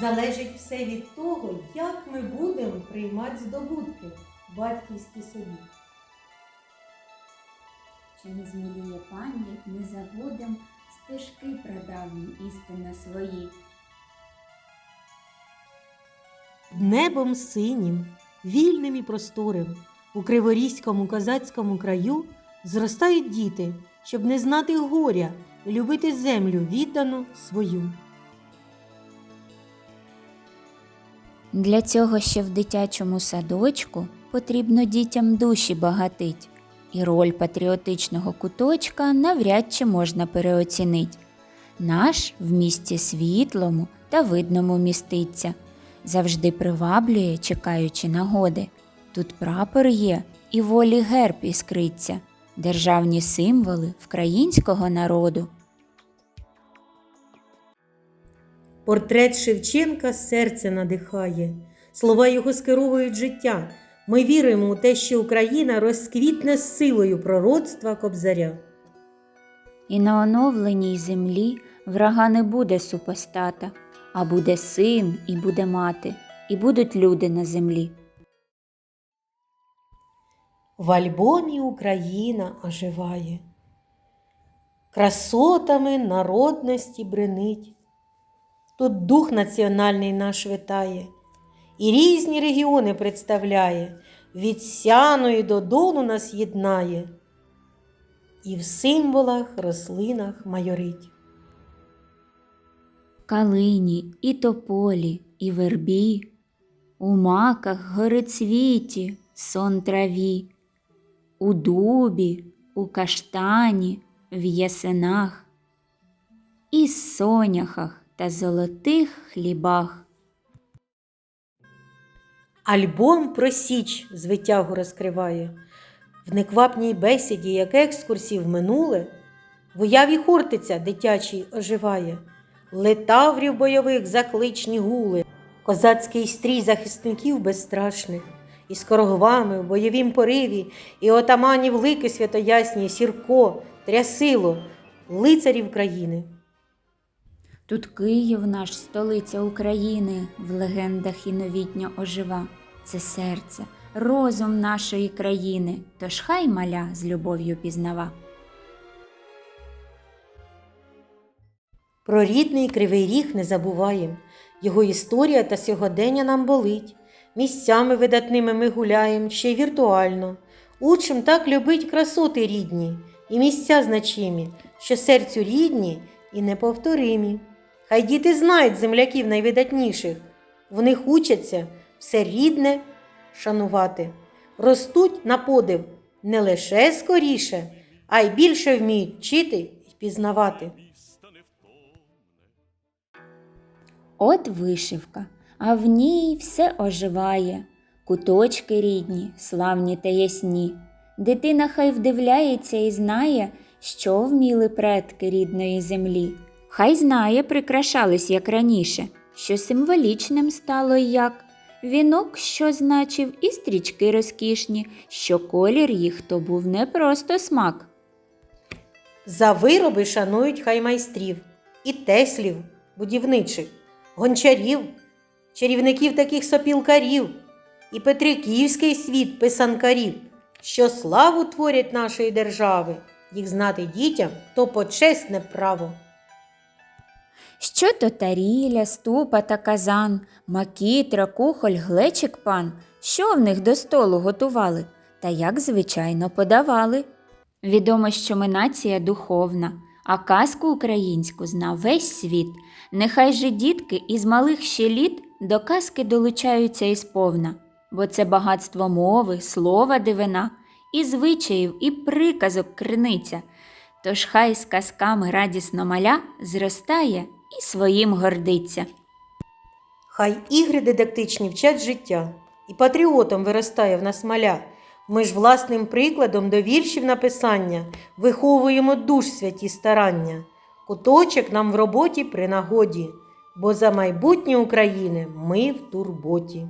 залежить все від того, як ми будемо приймати здобутки батьківські собі. Чи не зміліє пам'ять, не забудем стежки прадавні істинно свої. Небом синім, вільним і просторим у криворізькому козацькому краю зростають діти, щоб не знати горя і любити землю віддану свою. Для цього ще в дитячому садочку потрібно дітям душі багатить, і роль патріотичного куточка навряд чи можна переоцінить. Наш в місті світлому та видному міститься, завжди приваблює, чекаючи нагоди. Тут прапор є, і волі герб іскриться, державні символи вкраїнського народу. Портрет Шевченка серце надихає, слова його скеровують життя. Ми віримо у те, що Україна розквітне з силою пророцтва Кобзаря. І на оновленій землі врага не буде супостата, а буде син і буде мати, і будуть люди на землі. В альбомі Україна оживає, красотами народності бренить. Тут дух національний наш витає, і різні регіони представляє, від Сяної до Дону нас єднає, і в символах, рослинах майорить. Калині і тополі, і вербі, у маках горицвіті, сон траві, у дубі, у каштані, в ясенах, і соняхах та золотих хлібах. Альбом про Січ з витягу розкриває. В неквапній бесіді, як екскурсій в минуле, в уяві Хортиця дитячий оживає, летаврів бойових закличні гули, козацький стрій захисників безстрашних, і скороглами в бойовім пориві, і отаманів лики святоясні, сірко, трясило, лицарів країни. Тут Київ наш, столиця України, в легендах і новітньо ожива. Це серце, розум нашої країни, тож хай маля з любов'ю пізнава. Про рідний кривий ріг не забуваєм. Його історія та сьогодення нам болить. Місцями видатними ми гуляєм, ще й віртуально. Учим так любить красоти рідні, і місця значимі, що серцю рідні і неповторимі. Хай діти знають земляків найвидатніших, в них учаться все рідне шанувати. Ростуть на подив не лише скоріше, а й більше вміють вчити й пізнавати. От вишивка, а в ній все оживає, куточки рідні, славні та ясні. Дитина хай вдивляється і знає, що вміли предки рідної землі. Хай знає, прикрашались як раніше, що символічним стало як. Вінок, що значив, і стрічки розкішні, що колір їх то був не просто смак. За вироби шанують хай майстрів, і теслів будівничих, гончарів, чарівників таких сопілкарів, і петриківський світ писанкарів, що славу творять нашої держави, їх знати дітям то почесне право. Що то таріля, ступа та казан, макітра, кухоль, глечик пан, що в них до столу готували, та як звичайно подавали. Відомо, що ми нація духовна, а казку українську знав весь світ. Нехай же дітки із малих ще літ до казки долучаються і сповна, бо це багатство мови, слова дивина, і звичаїв, і приказок криниця. Тож хай з казками радісно маля зростає і своїм гордиться. Хай ігри дидактичні вчать життя, і патріотом виростає в нас маля. Ми ж власним прикладом до віршів написання виховуємо душ святі старання. Куточок нам в роботі при нагоді, бо за майбутнє України ми в турботі.